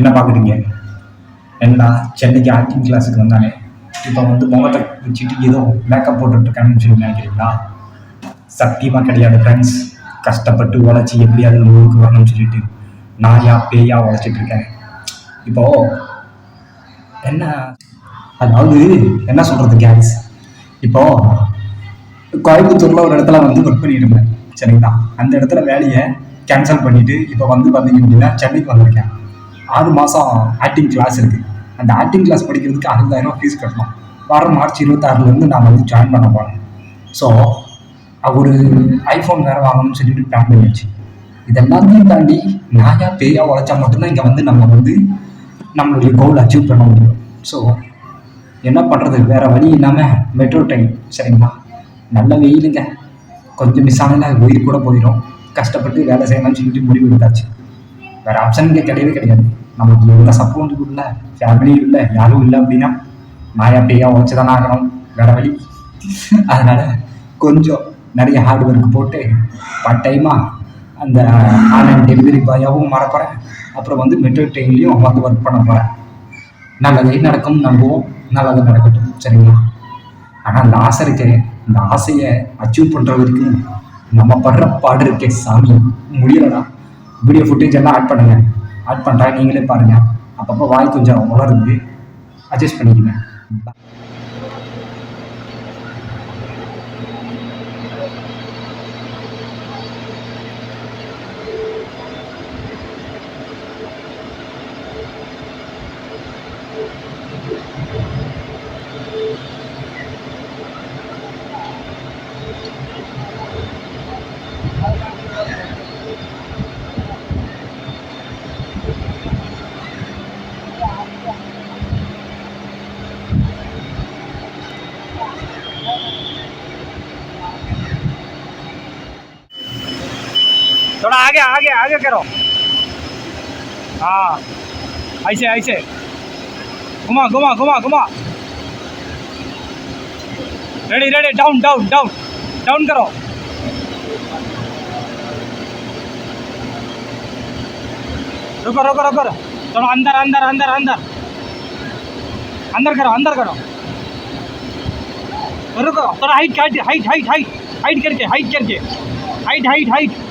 என்ன பார்க்குறீங்க? என்னடா சென்னைக்கு ஆக்டிங் கிளாஸுக்கு வந்தானே. இப்போ வந்து முகத்தை வச்சுட்டு ஏதோ மேக்கப் போட்டுட்ருக்கான்னு சொல்லி நினைக்கிறீங்களா? சத்தியமாக கிடையாது ஃப்ரெண்ட்ஸ் கஷ்டப்பட்டு உழைச்சி எப்படியாவது ஊருக்கு வரணும்னு சொல்லிட்டு நாயா பேயா உழைச்சிட்டு இருக்கேன். இப்போ என்ன? அதாவது என்ன சொல்கிறது கேஸ் இப்போ கோயம்புத்தூரில் ஒரு இடத்துல வந்து ஒர்க் பண்ணிட்டு இருந்தேன் சரிங்களா? அந்த இடத்துல வேலையை கேன்சல் பண்ணிட்டு இப்போ வந்து பார்த்தீங்க அப்படின்னா சென்னைக்கு வந்திருக்கேன். ஆறு மாதம் ஆக்டிங் கிளாஸ் இருக்குது அந்த ஆக்டிங் கிளாஸ் படிக்கிறதுக்கு அறுபதாயிரம் ஃபீஸ் கட்டணும். வர மார்ச் இருபத்தாறுலேருந்து நான் வந்து ஜாயின் பண்ண போகிறேன் ஸோ ஒரு ஐஃபோன் வேறு வாங்கணும்னு சொல்லிட்டு பிளான் பண்ணியாச்சு. இதெல்லாத்தையும் தாண்டி நாயா பேயா உழைச்சா மட்டும்தான் இங்கே வந்து நம்ம வந்து நம்மளுடைய கோல் அச்சீவ் பண்ண முடியும். ஸோ என்ன பண்ணுறது வேறு வழி இல்லாமல் மெட்ரோ ட்ரெயின் சரிங்களா? நல்ல வெயிலுங்க. கொஞ்சம் மிஸ் ஆனால் உயிர் கூட போயிடும் கஷ்டப்பட்டு வேலை செய்யலாம்னு சொல்லிட்டு முடிவு எடுத்தாச்சு. வேறு ஆப்ஷன் இங்கே கிடையவே கிடையாது. நமக்கு எந்த சப்போர்ட்டும் இல்லை ஃபேமிலியும் இல்லை யாரும் இல்லை அப்படின்னா நாயா பேயா உழைச்சி தானே ஆகணும் வேற வழி அதனால் கொஞ்சம் நிறைய ஹார்ட் ஒர்க் போட்டு பார்ட் டைமாக அந்த ஆன்லைன் டெலிவரி பாயாகவும் மறப்பறேன் அப்புறம் வந்து மெட்ரோ ட்ரெயின்லேயும் வந்து ஒர்க் பண்ண போகிறேன் நல்லதே நடக்கும் நம்புவோம் நல்லது நடக்கட்டும் சரிங்களா ஆனால் அந்த ஆசை இருக்கே இந்த ஆசையை அச்சீவ் பண்ணுற வரைக்கும் நம்ம படுற பாடு இருக்கே சாமி முடியலடா வீடியோ ஃபுட்டேஜ் எல்லாம் ஆட் பண்ணுங்கள் ஆட் பண்ணுறேன் நீங்களே பாருங்கள் அப்பப்போ வாய் கொஞ்சம் உலருது. அட்ஜஸ்ட் பண்ணிக்கங்க. थोड़ा आगे आगे आगे करो। हाँ। ऐसे ऐसे। घुमा घुमा घुमा घुमा। Ready ready down down down down करो। रुको रुको रुको। थोड़ा अंदर अंदर अंदर अंदर। अंदर करो अंदर करो। रुको, थोड़ा height height height height height height करके हाइट करके। Height height height